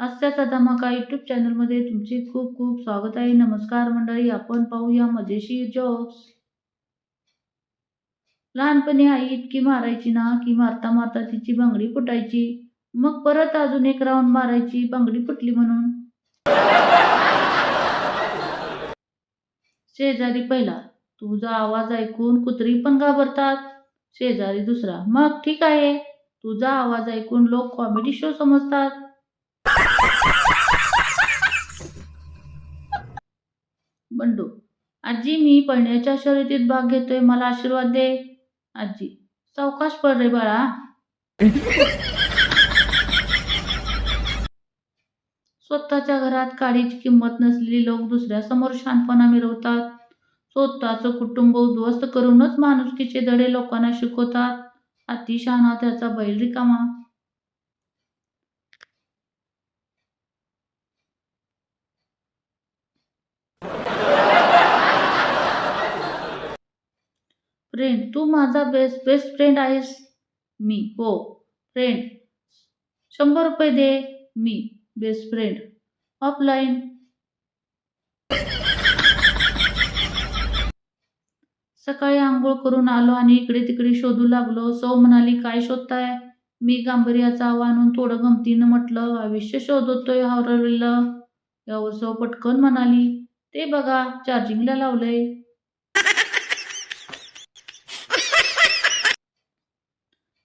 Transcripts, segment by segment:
हास्याचा धमाका यूट्यूब चॅनलमध्ये तुमचे खूप खूप स्वागत आहे. नमस्कार मंडळी आपण पाहूया मजेशीर जोक्स लहानपणी आई इतकी मारायची ना की मारता मारता तिची बांगडी फुटायची. मग परत अजून एक राऊंड मारायची बांगडी फुटली म्हणून. शेजारी पहिला तुझा आवाज ऐकून कुत्री पण घाबरतात. शेजारी दुसरा मग ठीक आहे. तुझा आवाज ऐकून लोक कॉमेडी शो समजतात. बंडू आजी मी पळण्याच्या शर्यतीत भाग घेतोय मला आशीर्वाद दे. आजी सावकाश पड रे बाळा. स्वतःच्या घरात काडीची किंमत नसलेली लोक दुसऱ्यासमोर शानपणा मिरवतात. स्वतःचं कुटुंब उद्ध्वस्त करूनच माणुसकीचे धडे लोकांना शिकवतात. अतिशहाणा त्याचा बैल रिकामा फ्रेंड तू माझा बेस्ट बेस्ट फ्रेंड आहेस. मी हो फ्रेंड शंभर रुपये दे मी बेस्ट फ्रेंड ऑफलाईन सकाळी आंघोळ करून आलो आणि इकडे तिकडे शोधू लागलो. सौ म्हणाली काय शोधताय? मी गांभीर्याचा आवा आणून थोडं गमतीनं म्हटलं आयुष्य शोधतोय हरवलेलं यावर सौ पटकन म्हणाली ते बघा चार्जिंगला लावलंय.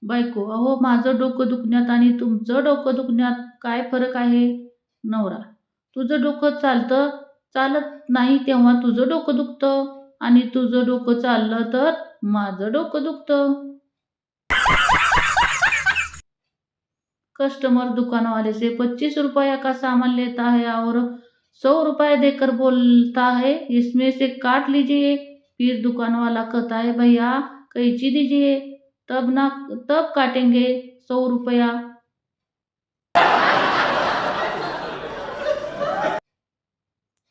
बायको अहो माझं डोकं दुखण्यात आणि तुमचं डोकं दुखण्यात काय फरक आहे? नवरा तुझं डोकं चालतं चालत नाही तेव्हा तुझं डोकं दुखतं आणि तुझं डोकं चाललं तर माझं डोकं दुखतं. कस्टमर दुकान वाले से पच्चीस रुपया का सामान लेता है और सौ रुपये देकर बोलता है इसमें से काट लीजिए. फिर दुकान वाला कहता है भैया कैची दीजिए. तब ना तब काटेंगे सौ रुपया।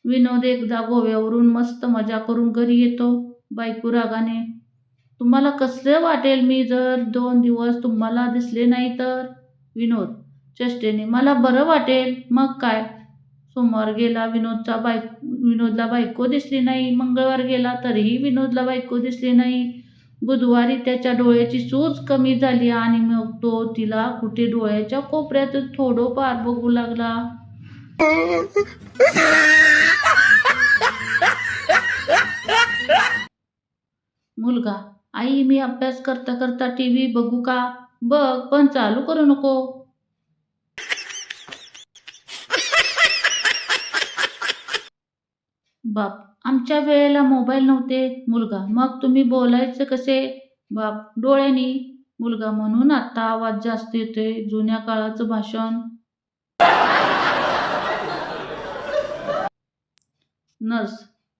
विनोद एकदा गोव्यावरून मस्त मजा करून घरी येतो बायको रागाने. तुम्हाला कसले वाटेल मी जर दोन दिवस तुम्हाला दिसले नाही तर? विनोद चेष्टेने मला बरं वाटेल मग काय? सोमवार गेला विनोदचा बायक विनोदला बायको दिसली नाही मंगळवार गेला तरीही विनोदला बायको दिसली नाही. बुधवारी त्याच्या डोळ्याची सूज कमी झाली आणि मग तो तिला कुठे डोळ्याच्या कोपऱ्यात थोडंफार बघू लागला. मुलगा आई मी अभ्यास करता करता टी व्ही बघू का? बघ पण चालू करू नको. बाप आमच्या वेळेला मोबाईल नव्हते मुलगा. मग तुम्ही बोलायचं कसे? बाप डोळ्यानी. मुलगा म्हणून आता आवाज जास्त येतोय जुन्या काळाचं भाषण. नर्स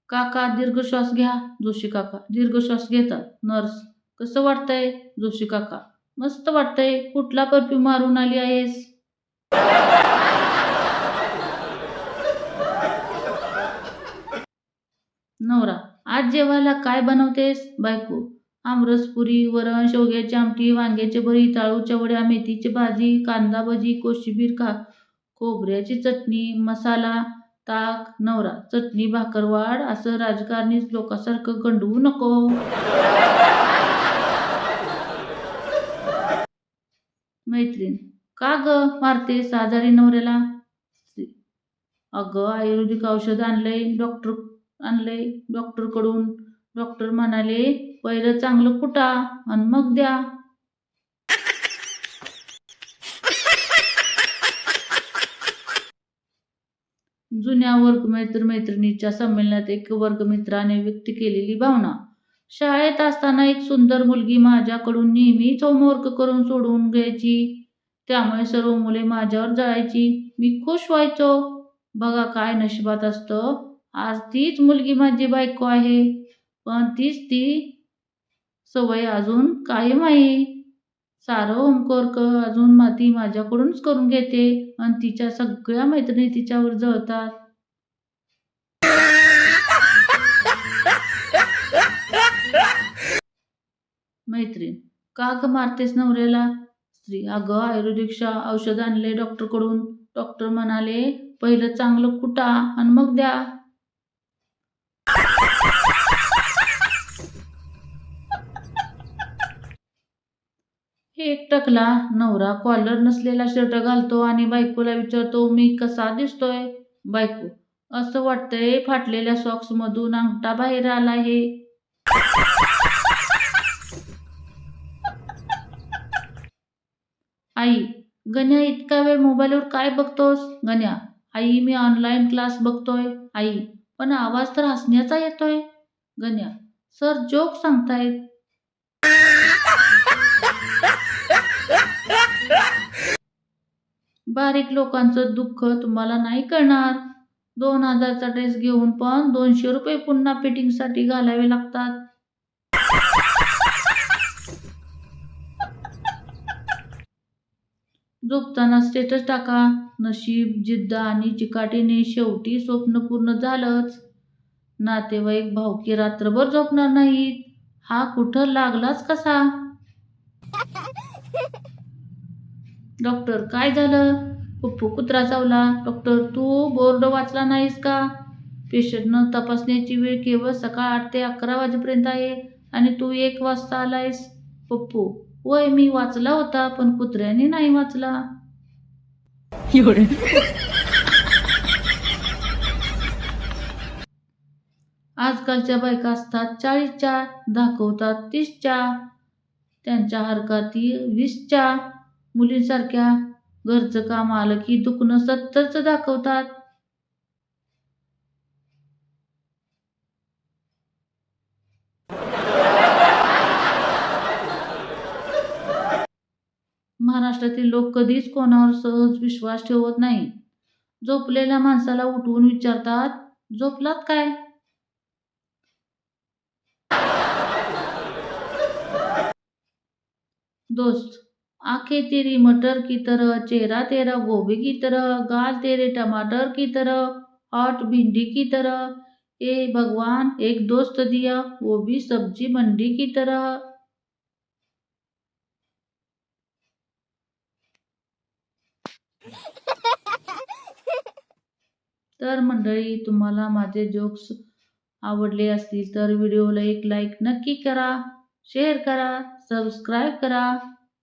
काका दीर्घ श्वास घ्या. जोशी काका दीर्घ श्वास घेतात. नर्स कसं वाटतंय? जोशी काका मस्त वाटतंय. कुठला परफ्यूम मारून आली आहेस? नवरा आज जेवायला काय बनवतेस? बायको आमरसपुरी वरण शेवग्याची आमटी वांग्याचे भरी आळूच्या वड्या मेथीची भाजी कांदा भजी कोशिंबीर खा खोबऱ्याची चटणी मसाला ताक नवरा चटणी भाकरवाड असं राजकारणी लोकांसारखं गंडवू नको. मैत्रीण का ग मारतेस आजारी नवऱ्याला? अगं आयुर्वेदिक औषध आणलंय डॉक्टर आणले डॉक्टरकडून डॉक्टर म्हणाले पहिलं चांगलं कुटा आणि मग द्या. जुन्या वर्गमित्र मैत्रिणीच्या संमेलनात एक वर्गमित्राने व्यक्त केलेली भावना शाळेत असताना एक सुंदर मुलगी माझ्याकडून नेहमीच होमवर्क करून सोडवून घ्यायची. त्यामुळे सर्व मुले माझ्यावर जळायची. मी खुश व्हायचो. बघा काय नशिबात असतं. आज तीच मुलगी माझी बायको आहे. पण तीच ती सवय अजून कायम आहे सारं होमवर्क अजून माती माझ्याकडूनच करून घेते आणि तिच्या सगळ्या मैत्रिणी तिच्यावर जळतात. मैत्रीण का ग मारतेस नवऱ्याला? स्त्री अगं आयुर्वेदिकच्या औषध आणले डॉक्टरकडून. डॉक्टर म्हणाले पहिलं चांगलं कुटा आणि मग द्या. टकला नवरा कॉलर नसलेला शर्ट घालतो आणि बायकोला विचारतो मी कसा दिसतोय? बायको असं वाटतंय फाटलेल्या सॉक्स मधून अंगठा बाहेर आला आहे. आई गण्या इतका वेळ मोबाईलवर काय बघतोस? गण्या आई मी ऑनलाईन क्लास बघतोय. आई पण आवाज तर हसण्याचा येतोय. गण्या सर जोक सांगतायत. बारीक लोकांचं दुःख तुम्हाला नाही कळणार. दोन हजारचा ड्रेस घेऊन पण दोनशे रुपये पुन्हा फिटिंगसाठी घालावे लागतात. झोपताना स्टेटस टाका. नशीब जिद्द आणि चिकाटीने शेवटी स्वप्न पूर्ण झालंच. नातेवाईक भावकी रात्रभर झोपणार नाहीत. हा कुठं लागलाच कसा? डॉक्टर काय झालं? पप्पू कुत्रा चावला. डॉक्टर तू बोर्ड वाचला नाहीस का? पेशंटनं तपासण्याची वेळ केवळ सकाळ आठ ते अकरा वाजेपर्यंत आहे आणि तू एक वाजता आलायस. पप्पू होय मी वाचला होता पण कुत्र्याने नाही वाचला. आजकालच्या बायका असतात चाळीसच्या दाखवतात तीसच्या त्यांच्या हरकती वीसच्या. मुलींसारख्या घरचं काम आलं की दुखणं सत्तरच दाखवतात. महाराष्ट्रातील लोक कधीच कोणावर सहज विश्वास ठेवत नाही झोपलेल्या माणसाला उठवून विचारतात झोपलात काय? दोस्त आंखें तेरी मटर की तरह चेहरा तेरा गोभी की तरह गाल तेरे टमाटर की तरह हॉट भिंडी की तरह। ए भगवान एक दोस्त दिया वो भी सब्जी मंडी की तरह। तर मंडळी तुम्हाला माझे जोक्स आवडले असतील तर व्हिडिओला एक लाईक नक्की करा शेअर करा सबस्क्राईब करा.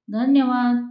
धन्यवाद